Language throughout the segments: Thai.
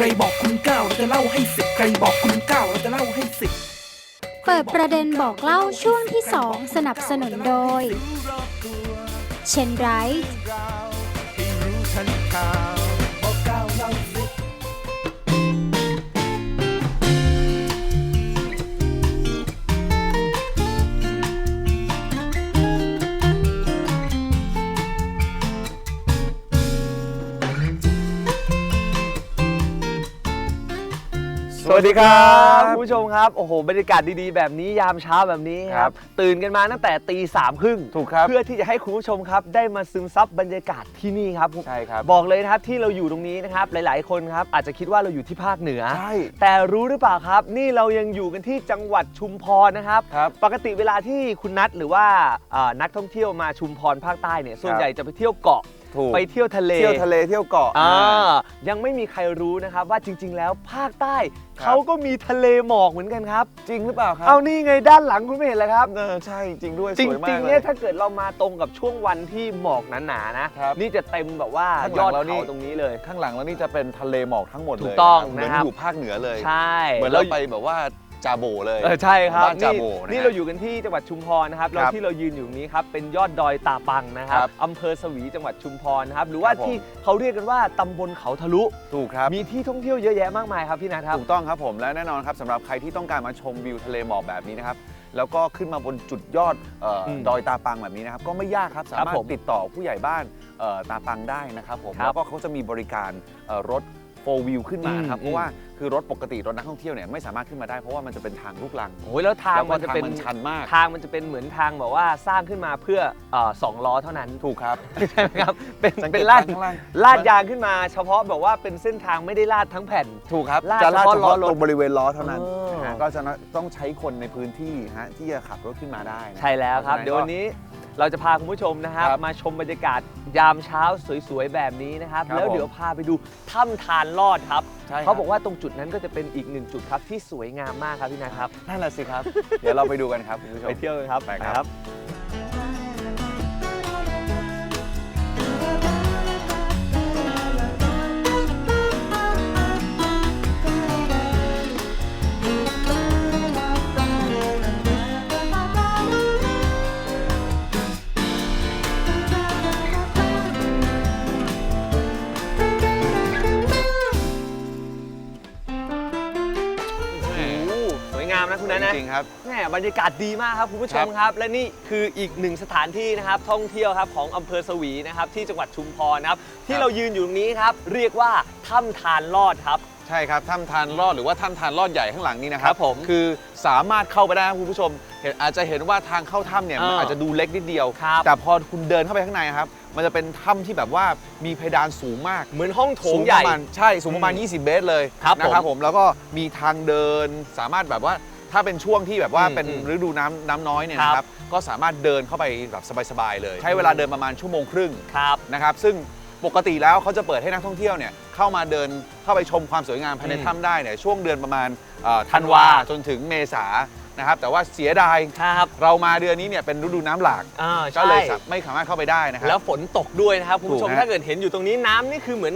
ใครบอกคุณเก้าเราจะเล่าให้สิบใครบอกคุณเก้าเราจะเล่าให้สิบเปิดประเด็นบอกเล่าช่วงที่สองสนับสนุนโดย เชนไรท์ วัสดีครับคุณผู้ชมครับโอ้โหบรรยากาศดีๆ แบบนี้ยามเช้าแบบนี้คครัรับบตื่นกันมาตั้งแต่ตีสามครึ่งถูกครับเพื่อที่จะให้คุณผู้ชมครับ ได้มาซึมซับบรรยากาศที่นี่ครับใช่ครับบอกเลยนะครับที่เราอยู่ตรงนี้นะครับหลายๆคนครับอาจจะคิดว่าเราอยู่ที่ภาคเหนือใช่แต่รู้หรือเปล่าครับ นี่เรายังอยู่กันที่จังหวัดชุมพรนะครับครับปกติเวลาที่คุณนัทหรือว่าเอ่อนักท่องเที่ยวมาชุมพรภาคใต้เนี่ยส่วนครับใหญ่จะไปเที่ยวเกาะ ถูก ไปเที่ยวทะเล เที่ยวทะเลเที่ยวเกาะอ่าอ่ายังไม่มีใครรู้นะครับว่าจริง ๆ แล้วภาคใต้ครับ เขาก็มีทะเลหมอกเหมือนกันครับ จริงหรือเปล่าครัเอานี่ไงด้านหลังคุณไม่เห็นเลยครับ เออใช่จริงด้วยจสวยมาริกงๆเล เนี่ยยถ้าเกิดเรามาตรงกับช่วงวันที่หมอกหนาๆนะครับนี่จะเต็มแบบว่าข้างหยลัองดเรานี่ เขาตรงนี้เลย ข้างหลังแล้วนี่จะเป็นทะเลหมอกทั้งหมดเลยถูกต้องเหมือนนะครับอยู่ภาคเหนือเลย ใช่ เหมือนเราไปแบบว่า จาโบเลยเออใช่ครับบ้านจานี่โบนะนี่เราอยู่กันที่จังหวัดชุมพรนะครับแล้วครับที่เรายืนอยู่นี้ครับเป็นยอดดอยตาปังนะครับครับอำเภอสวีจังหวัดชุมพรนะครับหรือว่าครับผม ที่เขาเรียกกันว่าตำบลเขาทะลุ ถูกครับมีที่ท่องเที่ยวเยอะแยะมากมายครับพี่นัทครับ ถูกต้องครับผมและแน่นอนครับสำหรับใครที่ต้องการมาชมวิวทะเลหมอกแบบนี้นะครับแล้วก็ขึ้นมาบนจุดยอดเอ่ออมดอยตาปังแบบนี้นะครับก็ไม่ยากครับสาครับมารถผมติดต่อผู้ใหญ่บ้านเอ่อตาปังได้นะครับผมครับแล้วก็เขาจะมีบริการเอ่อรถโฟวิวขึ้นมาครับอืมเพราะว่า คือรถปกติรถนักท่องเที่ยวเนี่ยไม่สามารถขึ้นมาได้เพราะว่ามันจะเป็นทางลูกลังโอ้ยแล้วทางแล้วก็มันจะทางเป็นมันชันมาก ทางมันจะเป็นเหมือนทางแบบว่าสร้างขึ้นมาเพื่อเอ่อสองล้อเท่านั้น ถูกครับใช่ไหมครับ เป็นสังเกตเป็นลาดข้างล่างลาดยางขึ้นมาเฉพาะแบบว่าเป็นเส้นทางไม่ได้ลาดทั้งแผ่น ถูกครับลาดจะลาดเฉเฉพาะพาะล้อรถตรงบริเวณล้อเท่านั้นอ๋อนะฮะก็จะต้องใช้คนในพื้นที่ฮะที่จะขับรถขึ้นมาได้นะใช่แล้วครับพาะฉะเดี๋ยววันนี้ เราจะพาคุณผู้ชมนะครับ ครับมาชมบรรยากาศยามเช้าสวยๆแบบนี้นะครับ ครับแล้วผมเดี๋ยวพาไปดูถ้ำทานลอดครับ ใช่ครับ เขาบอกว่าตรงจุดนั้นก็จะเป็นอีกหนึ่งจุดครับที่สวยงามมากครับพี่นะครับ นั่นแหละสิครับ เดี๋ยวเราไปดูกันครับคุณผู้ชม ไปเที่ยวกันครับไปครับโคุณนัทนะจริงๆครับแหมบรรยากาศดีมากครับคุณผู้ชมครับครับ และนี่คืออีกหนึ่งสถานที่นะครับท่องเที่ยวครับของอำเภอสวีนะครับที่จังหวัดชุมพรนะครับที่เรายืนอยู่ตรงนี้ครับเรียกว่าถ้ำทานลอดครับ ใช่ครับถ้ำทานลอดหรือว่าถ้ำทานลอดใหญ่ข้างหลังนี้นะครัครับผมคือสามารถเข้าไปได้ครับคุณผู้ชมเห็นอาจจะเห็นว่าทางเข้าถ้ำเนี่ยมันเออออาจจะดูเล็กนิดเดียว ครับแต่พอคุณเดินเข้าไปข้างในครับมันจะเป็นถ้ำที่แบบว่ามีเพดานสูงมากเหมือนห้องโถสูงงใหปญ่ระมาณใช่สูงประมาณอืม20 เมตรเลยครับนะครับผม ผมแล้วก็มีทางเดินสามารถแบบว่า ถ้าเป็นช่วงที่แบบว่าอืมเป็นอืมฤดูน้ำน้ำน้อยเนี่ยครับนะครับก็สามารถเดินเข้าไปแบบสบายๆเลย ใช้เวลาเดินประมาณชั่วโมงครึ่งครับนะครับซึ่งปกติแล้วเขาจะเปิดให้นักท่องเที่ยวเนี่ยเข้ามาเดินเข้าไปชมความสวยงามภายในอืมถ้ำได้เนี่ยช่วงเดือนประมาณเอ่อธัธันนวาวาจนถึงเมษา นะครับแต่ว่าเสียดายครับเรามาเดือนนี้เนี่ยเป็นฤดูน้ำหลากอ่าก็ใช่เลยไม่สามารถเข้าไปได้นะครัแล้วฝนตกด้วยนะครับคุณผู้ชมถูกฮะถ้าเกิดเห็นอยู่ตรงนี้น้ำนี่คือเหมือน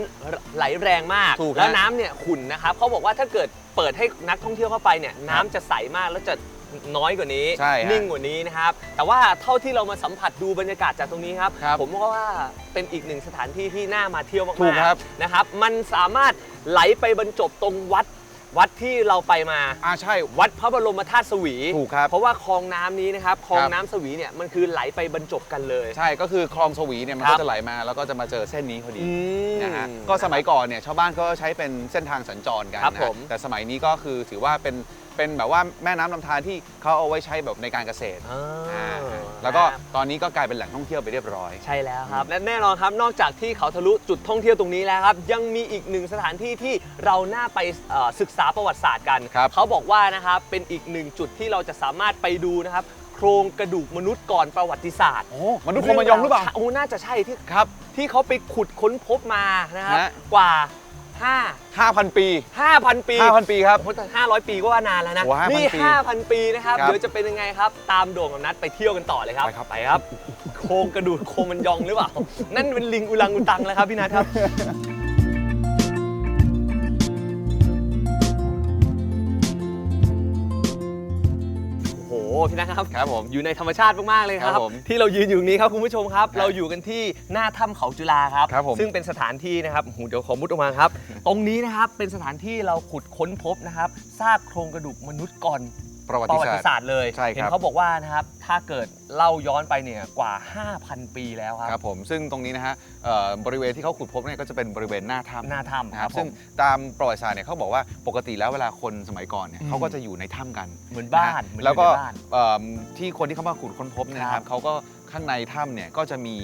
ไหลแรงมาก ถูกฮะแล้วน้ำเนี่ยขุ่นนะครับเขาบอกว่าถ้าเกิดเปิดให้นักท่องเที่ยวเข้าไปเนี่ยน้ำจะใสมากแล้วจะน้อยกว่านี้ ใช่ฮะนิ่งกว่านี้นะครับ แต่ว่าเท่าที่เรามาสัมผัสดูบรรยากาศจากตรงนี้ครับ ครับผมก็ว่าเป็นอีกหนึ่งสถานที่ที่น่ามาเที่ยวมากๆถูกครับนะครับ มันสามารถไหลไปบรรจบตรงวัด วัดที่เราไปมา อ่าใช่ วัดพระบรมธาตุสวีถูกครับเพราะว่าคลองน้ำนี้นะครับคลองครับ น้ำสวีเนี่ยมันคือไหลไปบรรจบกันเลย ใช่ก็คือคลองสวีเนี่ยมันครัก็บจะไหลมาแล้วก็จะมาเจอเส้นนี้พอดีอืมนะฮะก็สมัยก่อนเนี่ยชาวบ้านก็ใช้เป็นเส้นทางสัญจรกันครับนะผมแต่สมัยนี้ก็คือถือว่าเป็น เป็นแบบว่าแม่น้ำลำธารที่เขาเอาไว้ใช้แบบในการเกษตรอ่าอ่าแล้วก็ตอนนี้ก็กลายเป็นแหล่งท่องเที่ยวไปเรียบร้อย ใช่แล้วครับ และแน่นอนครับนอกจากที่เขาทะลุจุดท่องเที่ยวตรงนี้แล้วครับ ยังมีอีกหนึ่งสถานที่ที่เราน่าไปเอ่อศึกษาประวัติศาสตร์กัน ครับ เขาบอกว่านะครับเป็นอีกหนึ่งจุดที่เราจะสามารถไปดูนะครับ โครงกระดูกมนุษย์ก่อนประวัติศาสตร์โอ้มันดูโครมายองหรือเปล่า โอ้น่าจะใช่ที่ ครับ ที่เขาไปขุดค้นพบมานะครับฮะกว่า 5 5,000 ปี 5,000 ปี5,000 ปีครับโอ้โหห้าร้อยปีก็ว่านานแล้วนะ โอ้5,000นี่ ปี5,000 ปีนะครับ ครับเดี๋ยวจะเป็นยังไงครับ ตามโด่งกับนัดไปเที่ยวกันต่อเลยครับ ไปครับ ไปครับ โครงกระดูกโครงมันยองหรือเปล่า นั่นเป็นลิงอุลังอุตังแล้วครับพี่นัทครับ พี่นะครับครับผมอยู่ในธรรมชาติมากๆเลยคครัรับบผมที่เรายืนอยู่นี้ครับคุณผู้ชมครับครับ เราอยู่กันที่หน้าถ้ำเขาจุฬาครับ ครับผมซึ่งเป็นสถานที่นะครับโอ้โหเดี๋ยวขอมุดออกมาครับ ตรงนี้นะครับเป็นสถานที่เราขุดค้นพบนะครับซากโครงกระดูกมนุษย์ก่อน ประวัประติวัติศาศาสสตร์ตร์เลยใช่ครับ เห็นเขาบอกว่านะครับถ้าเกิดเล่าย้อนไปเนี่ยกว่า 5,000 ปีแล้วคครัรับ บผมซึ่งตรงนี้นะฮะเอ่อบริเวณที่เขาขุดพบเนี่ยก็จะเป็นบริเวณหน้าถ้ำหน้าถ้ำนะคครัรับบผซึ่งมตามประวัติศาสตร์เนี่ยเขาบอกว่าปกติแล้วเวลาคนสมัยก่อนเนี่ยอืม เขาก็จะอยู่ในถ้ำกันเหมือนบ้านะฮะเหมือนแล้วก็อยู่ในบ้าน เอิ่มที่คนที่เขามาขุดค้นพบเนี่ยนะคครัรับบเขาก็ข้างในถ้ำเนี่ยก็จะมี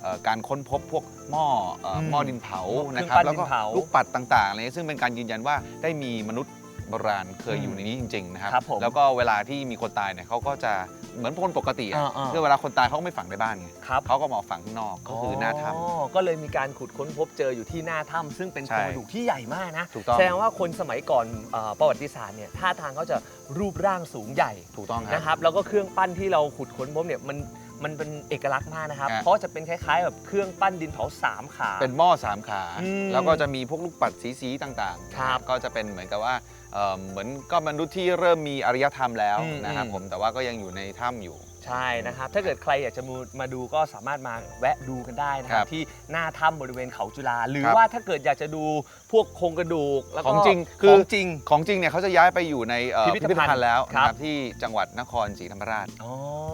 เอ่อการค้นพบพวกหม้อเอ่ออมหม้อดินเผาเครื่องนะครับปั้นแล้วดิก็นเผา ลูกปัดต่างๆอะไรเงี้ยซึ่งเป็นการยืนยันว่าได้มีมนุษย์ โบราณเคยอืมอยู่ในนี้จริงๆนะครับ ครับผมแล้วก็เวลาที่มีคนตายเนี่ยเขาก็จะเหมือนคนปกติอะอ่าๆคือเวลาคนตายเขาก็ไม่ฝังในบ้านไงครับ เขาก็มาฝังข้างนอกก็คือหน้าถ้ำก็เลยมีการขุดค้นพบเจออยู่ที่หน้าถ้ำซึ่งเป็นโคใช่รงกระดูกที่ใหญ่มากนะถูกต้องแสดงว่าคนสมัยก่อนเอ่อประวัติศาสตร์เนี่ยท่าทางเขาจะรูปร่างสูงใหญ่ถูกต้องครับนะครับแล้วก็เครื่องปั้นที่เราขุดค้นพบเนี่ยมัน มันเป็นเอกลักษณ์มากนะครับฮะเพราะจะเป็นคล้ายๆแบบเครื่องปั้นดินเผาสามขา เป็นหม้อสามขา อืมแล้วก็จะมีพวกลูกปัดสีๆต่างๆครับนะก็จะเป็นเหมือนกับว่าเอ่อเหมือนก็มนุษย์ที่เริ่มมีอารยธรรมแล้วอืมนะครับอืม ผมแต่ว่าก็ยังอยู่ในถ้ำอยู่ ใช่นะครับ ถ้าเกิดใครอยากจะมามาดูก็สามารถมาแวะดูกันได้นะคครัรับบ ที่หน้าถ้ำบริเวณเขาจุฬาหรือครับว่าถ้าเกิดอยากจะดูพวกโครงกระดูกแล้วก็ของจริงขคือองจริง ของจริงเนี่ยเขาจะย้ายไปอยู่ในเอ่อพิพิพิพิธธภัณฑ์ภัณฑ์แล้วครันะบครับที่จังหวัดนครศรีธรรมราช อ๋อฮะ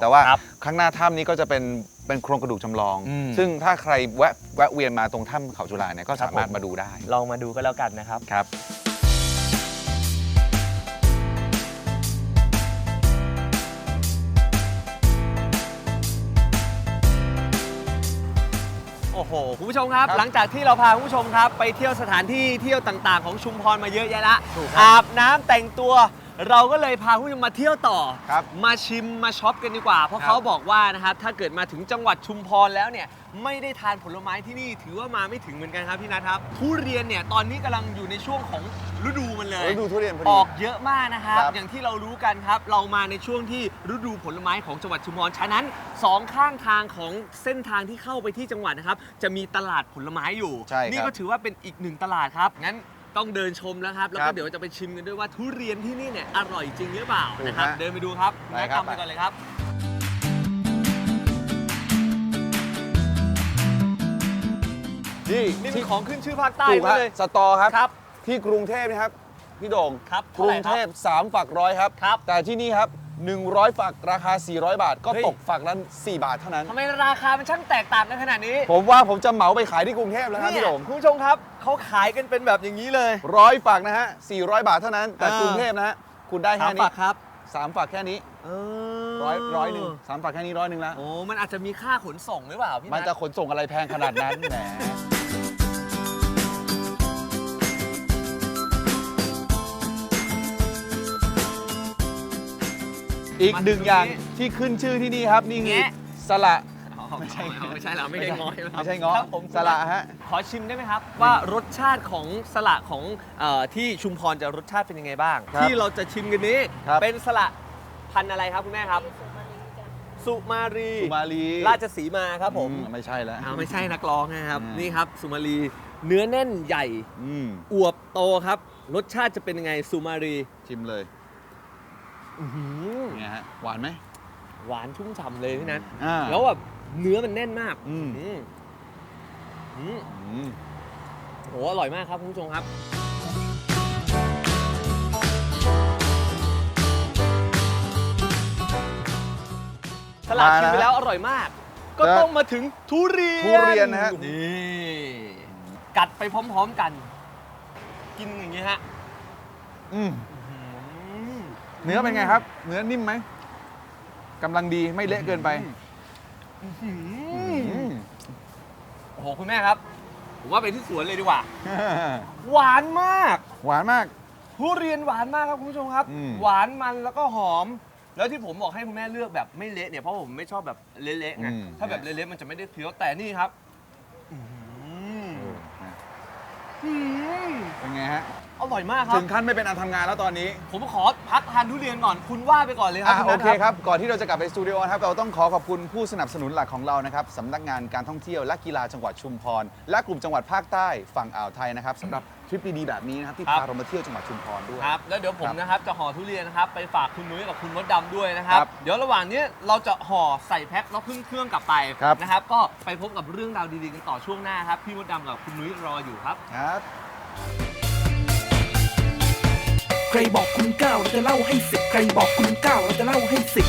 แต่ว่าครับข้างหน้าถ้ำนี้ก็จะเป็นเป็นโครงกระดูกจำลอง อืม ซึ่งถ้าใครแวะแวะเวียนมาตรงถ้ำเขาจุฬาเนี่ยก็ครับสามารถผมมาดูได้ลองมาดูก็แล้วกันนะครับ ครับ โอ้โห คุณผู้ชมครับ ครับหลังจากที่เราพาคุณผู้ชมครับ ไปเที่ยวสถานที่เที่ยวต่างๆ ของชุมพรมาเยอะแยะละถูกครับอาบน้ำแต่งตัว เราก็เลยพาคุณผู้ชมมาเที่ยวต่อ ครับมาชิมมาช็อปกันดีกว่า เพราะครับ เขาบอกว่านะครับถ้าเกิดมาถึงจังหวัดชุมพรแล้วเนี่ยไม่ได้ทานผลไม้ที่นี่ถือว่ามาไม่ถึงเหมือนกันครับพี่นัทครับทุเรียนเนี่ยตอนนี้กำลังอยู่ในช่วงของฤดูมันเลย ฤดูทุเรียนพออดี อกเยอะมากนะครับ ครับอย่างที่เรารู้กันครับ เรามาในช่วงที่ฤดูผลไม้ของจังหวัดชุมพร ฉะนั้นสองข้างทางของเส้นทางที่เข้าไปที่จังหวัดนะครับ จะมีตลาดผลไม้อยู่ ใช่ครับ นี่ก็ถือว่าเป็นอีกหนึ่งตลาดครับ งั้น ต้องเดินชมแล้วครับ แล้วคก็รับเดี๋ยวจะไปชิมกันด้วยว่าทุเรียนที่นี่เนี่ยอร่อยจริงหรือเปล่าถูกนะครับ ฮะเดินไปดูครับไปแนะครับ นำไปก่อนเลยครับนี่นี่เป็ที่นของขึ้นชื่อภาคใต้ถูกมาฮะเลย สตอครับ ครับ ที่กรุงเทพนะครับ พี่โด่งครับกรุงเทพ3ฝักร้อยครับ ครับ แต่ที่นี่ครับ 100 ฝักราคา 400 บาท ก็เฮ้ย ตกฝักนั้น4บาทเท่านั้น ทำไมราคามันช่างแตกต่างกันขนาดนี้ผมว่าผมจะเหมาไปขายที่กรุงเทพแล้วครับเนี่พี่ยโด่งคุณผู้ชมครับเขาขายกันเป็นแบบอย่างนี้เลย ร้อยฝักนะฮะ 400 บาทเท่านั้น แต่อ่ากรุงเทพนะฮะ คุณได้สาแค่มนี้ฝักครับสามฝักแค่นี้เอร้อยร้อยหนึ่งสามฝักแค่นี้ร้อยหนึ่งแล้ว โอ้มันอาจจะมีค่าขนส่งหรือเปล่าพี่มันนัทจะขนส่งอะไรแพงขนาดนั้น แหม อีกหนึ่งอย่างที่ขึ้นชื่อที่นี่ครับ นี่คือแงะ สละ ไม่ใช่ไม่ใช่เราไม่ได้ง้อยไม่ใช่เงาะครับผมสละฮะ ขอชิมได้ไหมครับ ว่ารสชาติของสละของเอ่อที่ชุมพรจะรสชาติเป็นยังไงบ้าง ครับที่เราจะชิมกันนี้ครับ เป็นสละพันธุ์อะไรครับคุณแม่ครับ สุมารีสุมาลีราชสีมาครับผมอืไม่ใช่แล้ว อ้าวไม่ใช่นักร้องนะครับ อืม นี่ครับสุมารีเนื้อแน่นใหญ่อืมอวบโตครับ รสชาติจะเป็นยังไงสุมารีชิมเลย อื้อหือไงฮะหวานไหม หวานชุ่มฉ่ำเลยพี่นัทอ่าแล้วแบบเนื้อมันแน่นมากอืมอืมอืมอืม โหอร่อยมากครับคุณผู้ชมครับ สลัดชิมไปแล้วอร่อยมาก ก็ต้องมาถึงทุเรียน ทุเรียนนะฮะนี่ กัดไปพร้อมๆกัน กินอย่างนี้ฮะ อืมอืม เนื้อเป็นไงครับ เนื้อนิ่มไหมกำลังดีไม่เละเกินไปอื้อหือือมโอ้โหคุณแม่ครับ ผมว่าไปที่สวนเลยดีกว่า หวานมาก หวานมาก ทุเรียนหวานมากครับคุณผู้ชมครับ อืม หวานมันแล้วก็หอม แล้วที่ผมบอกให้คุณแม่เลือกแบบไม่เละเนี่ยเพราะผมไม่ชอบแบบเละๆไงอืม ถ้าแบบเละๆมันจะไม่ได้เคี้ยวแต่นี่ครับอื้อหือเออนะอืมเป็นไงฮะอ ร่อยมากครัถึบ งขั้นไม่เป็นอันทำงานแล้วตอนนี้ ผมขอพักทานทุเรียนก่อน คุณว่าไปก่อนเลยครัอะณโอนัท เคครับ ก่อนที่เราจะกลับไปสตูดิโอนะครับเราต้องขอขอบคุณผู้สนับสนุนหลักของเรานะครับสำนักงานการท่องเที่ยวและกีฬาจังหวัดชุมพร และกลุ่มจังหวัดภาคใต้ฝั่งอ่าวไทยนะครับสำหรับทริปดีๆแบบนี้นะครับที่ครับ พาเรามาเที่ยวจังหวัดชุมพรด้วย ครับแล้วเดี๋ยวผมครับนะครับจะห่อทุเรียนนะครับไปฝากคุณนุ้ยกับคุณมดดำด้วยนะครับ ครับเดี๋ยวระหว่างนี้เราจะห่อใส่แพ็คแล้วขึ้นเครื่องกลับไปครับ นะครับ ก็ไปพบกับเรื่องราวดีๆกันต่อช่วงหน้าครับ พี่มดดำกับคุณนุ้ยรออยู่ครับ ครับ ใครบอกคุณเก้าเราจะเล่าให้สิบใครบอกคุณเก้าเราจะเล่าให้สิบ